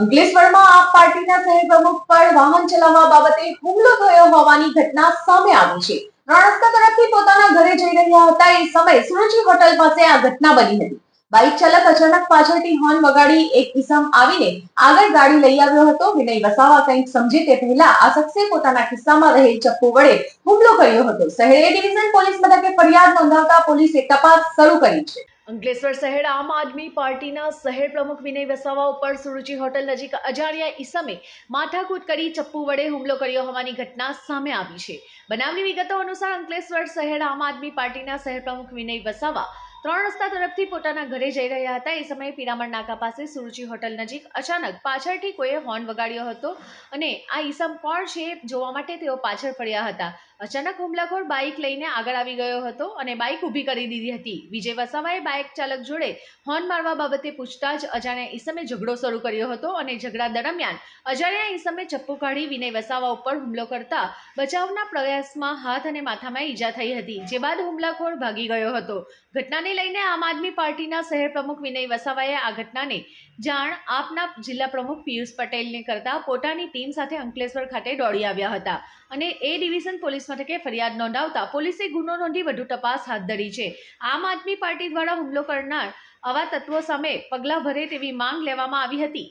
અંકલેશ્વરમાં આપ પાર્ટીના શહેર પ્રમુખ પર વાહન ચલાવવા બાબતે હુમલો થયો હોવાની ઘટના સામે આવી છે. રણસ્કા તરફથી પોતાના ઘરે જઈ રહ્યા હતા એ સમયે સુરજી હોટલ પાસે આ ઘટના બની હતી. બાઇક ચાલક અચાનક પાછળથી હોર્ન વગાડી એક કિસમ આવીને આગળ ગાડી લઈ આવ્યો હતો. વિનય વસાવા કંઈક સમજે તે પહેલા આ શખ્સે પોતાના ખિસ્સામાં રહેલ ચપ્પુ વડે હુમલો કર્યો હતો. શહેર ડિવિઝન પોલીસ મથકે ફરિયાદ નોંધાવતા પોલીસે તપાસ શરૂ કરી છે. અંકલેશ્વર શહેર આમ આદમી પાર્ટીના શહેર પ્રમુખ વિનય વસાવા ઉપર સુરુચિ હોટલ નજીક અજાણ્યા ઈસમે માથાકૂટ કરી ચપ્પુ વડે હુમલો કર્યો હોવાની ઘટના સામે આવી છે. બનાવની વિગતો અનુસાર અંકલેશ્વર શહેર આમ આદમી પાર્ટીના શહેર પ્રમુખ વિનય વસાવા ત્રણ રસ્તા તરફથી પોતાના ઘરે જઈ રહ્યા હતા. એ સમયે પિરામણ નાકા પાસે સુરુચિ હોટલ નજીક અચાનક પાછળથી કોઈએ હોર્ન વગાડ્યો હતો અને આ ઈસમ કોણ છે જોવા માટે તેઓ પાછળ ફર્યા હતા. અચાનક હુમલાખોર બાઇક લઈને આગળ આવી ગયો હતો અને બાઇક ઊભી કરી દીધી હતી. વિજય વસાવાએ બાઇક ચાલક જોડે હોર્ન મારવા બાબતે પૂછતા જ અજાણ્યા ઈસમે ઝઘડો શરૂ કર્યો હતો અને ઝઘડા દરમિયાન અજાણ્યા ઈસમે ચપ્પુ કાઢી વિનય વસાવા ઉપર હુમલો કરતા બચાવના પ્રયાસમાં હાથ અને માથામાં ઈજા થઈ હતી, જે બાદ હુમલાખોર ભાગી ગયો હતો. ઘટનાને લઈને આમ આદમી પાર્ટીના શહેર પ્રમુખ વિનય વસાવાએ આ ઘટનાને જાણ આપના જિલ્લા પ્રમુખ પિયુષ પટેલને કરતા પોતાની ટીમ સાથે અંકલેશ્વર ખાતે દોડી આવ્યા હતા અને એ ડિવિઝન પોલીસ મથકે ફરિયાદ નોંધાવતા પોલીસે ગુનો નોંધી વધુ તપાસ હાથ ધરી છે. આમ આદમી પાર્ટી દ્વારા હુમલો કરનાર આવા તત્વો સામે પગલાં ભરે તેવી માંગ લેવામાં આવી હતી.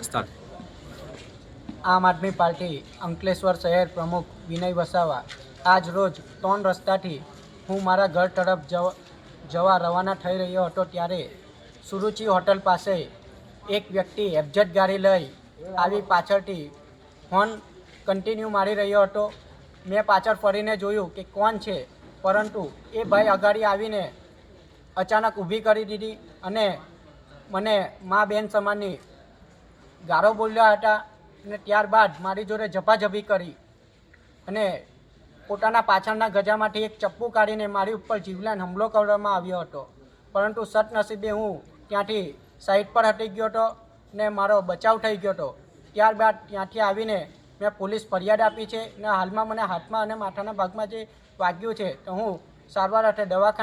સ્ટાર્ટ આમ આદમી પાર્ટી અંકલેશ્વર શહેર પ્રમુખ વિનય વસાવા આજ રોજ ત્રણ રસ્તાથી હું મારા ઘર તરફ જવા રવાના થઈ રહ્યો હતો ત્યારે સુરુચિ હોટલ પાસે એક વ્યક્તિ એફજેટ ગાડી લઈ આવી પાછળથી હોર્ન કન્ટિન્યુ મારી રહ્યો હતો. મેં પાછળ ફરીને જોયું કે કોણ છે, પરંતુ એ ભાઈ અગાડી આવીને અચાનક ઊભી કરી દીધી અને મને મા બેન સમાનની ગારો બોલ્યા હતા અને ત્યારબાદ મારી જોડે ઝપાઝપી કરી અને પોતાના પાછળના ગજામાંથી એક ચપ્પુ કાઢીને મારી ઉપર જીવલેણ હુમલો કરવામાં આવ્યો હતો. પરંતુ સદનસીબે હું ત્યાંથી સાઈડ પર હટી ગયો હતો. ને મારો બચાવ થઈ ગયો હતો. ત્યારબાદ ત્યાંથી આવીને મેં પોલીસ ફરિયાદ આપી છે ને હાલમાં મને હાથમાં અને માથાના ભાગમાં જે વાગ્યું છે તો હું સારવાર અર્થે દવાખાને